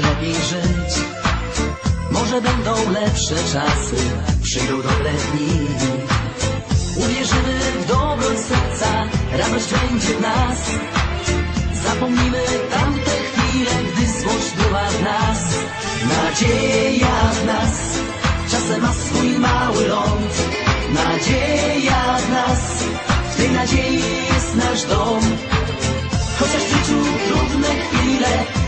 lepiej żyć. Może będą lepsze czasy, przyjdą dobre dni. Uwierzymy w dobroć serca, radość będzie w nas. Zapomnimy tamte chwile, gdy złość była w nas. Nadzieja w nas, czasem ma swój mały ląd. Nadzieja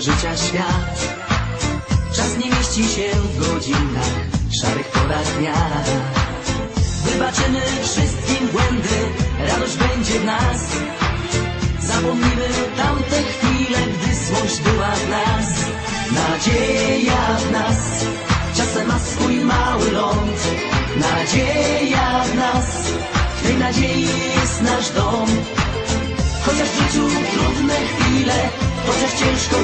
życia świat. Czas nie mieści się w godzinach, szarych porach dnia. Wybaczymy wszystkim błędy, radość będzie w nas. Zapomnimy tamte chwile, gdy złość była w nas. Nadzieja w nas, czasem ma swój mały ląd. Nadzieja w nas, w tej nadziei jest nasz dom.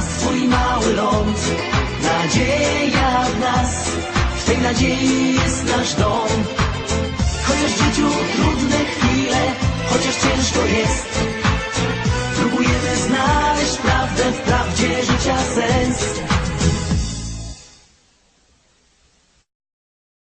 swój mały ląd. Nadzieja w nas, w tej nadziei jest nasz dom. Chociaż w życiu trudne chwile, chociaż ciężko jest. Próbujemy znaleźć prawdę w prawdzie życia sens.